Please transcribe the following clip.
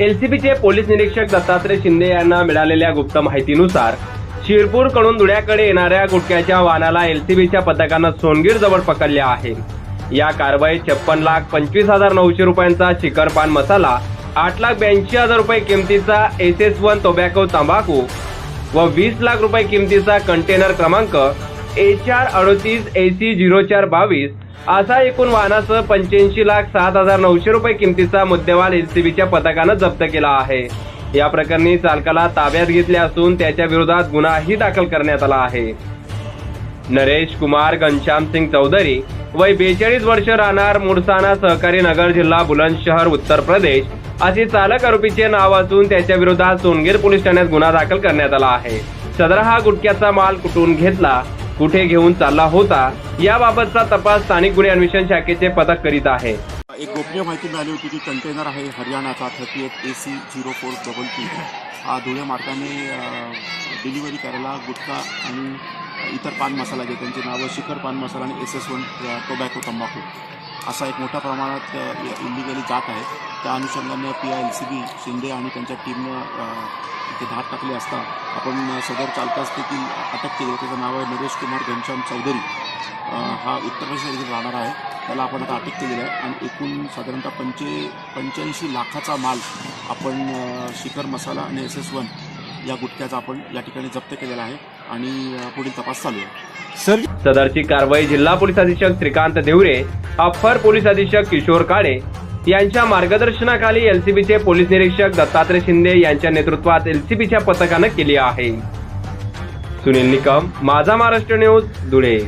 एलसीबीचे police निरीक्षक दत्तात्रय शिंदे यांना मिळालेल्या गुप्त माहितीनुसार शिरपूरकडून धुळ्याकडे येणाऱ्या गुटख्याच्या वाहनाला एलसीबीच्या पथकानं सोनगीर जवळ पकडले आहे. या कारवाईत छप्पन लाख पंचवीस हजार नऊशे रुपयांचा शिखर पान मसाला आठ लाख ब्याऐंशी हजार रुपये किमतीचा एस एस वन टोबॅको तंबाखू व वीस लाख रुपये किमतीचा कंटेनर क्रमांक एच आर अडोतीस ए सी झिरो चार बावीस असा एकूण वाहनासह पंच्याऐंशी लाख सात हजार नऊशे रुपये किमतीचा मुद्देवाल एलसीबीच्या पथकानं जप्त केला आहे. या प्रकरणी चालकाला ताब्यात घेतले असून त्याच्या विरोधात गुन्हाही दाखल करण्यात आला आहे. नरेश कुमार घनश्याम सिंग चौधरी वय बेचाळीस वर्ष राहणार मुरसाना सहकारी नगर जिल्हा बुलंदशहर उत्तर प्रदेश असे चालक आरोपीचे नाव असून त्याच्या विरोधात सोनगीर पोलीस ठाण्यात गुन्हा दाखल करण्यात आला आहे. सदर हा गुटख्याचा माल कुठून घेतला? कुठे घेऊन चालला होता याबाबतचा तपास स्थानिक गुन्हे अन्वेषण शाखेचे पथक करीत आहे. एक गोपनीय माहिती मिळाली होती की कंटेनर आहे हरियाणाचा thirty eight A C zero four double two हा धुळे मार्गाने डिलिव्हरी करायला गुटखा आणि इतर पान मसाला जे त्यांचे नावं शिखर पान मसाला आणि एस एस वन टोबॅको तंबाखू. असा एक मोठ्या प्रमाणात इलिगली जात आहे. त्या अनुषंगाने P I L C B Shinde आणि त्यांच्या टीमनं इथे धाड टाकली असता आपण सदर चालकास देखील अटक केली. त्याचं नाव आहे नरेश कुमार घनश्याम चौधरी. हा उत्तर प्रदेश येथील राहणार आहे. त्याला आपण आता अटक केलेली आहे. आणि एकूण साधारणतः पंचे पंच्याऐंशी लाखाचा माल आपण शिखर मसाला आणि एस एस वन या गुटख्याचा आपण या ठिकाणी जप्त केलेला आहे. आणि पुढील तपास चालू आहे. सर सदरची कारवाई जिल्हा पोलीस अधीक्षक श्रीकांत देवरे अप्पर पोलीस अधीक्षक किशोर काळे यांच्या मार्गदर्शनाखाली एलसीबीचे पोलीस निरीक्षक दत्तात्रय शिंदे यांच्या नेतृत्वात एलसीबीच्या पथकानं केली आहे. सुनील निकम माझा महाराष्ट्र न्यूज धुळे.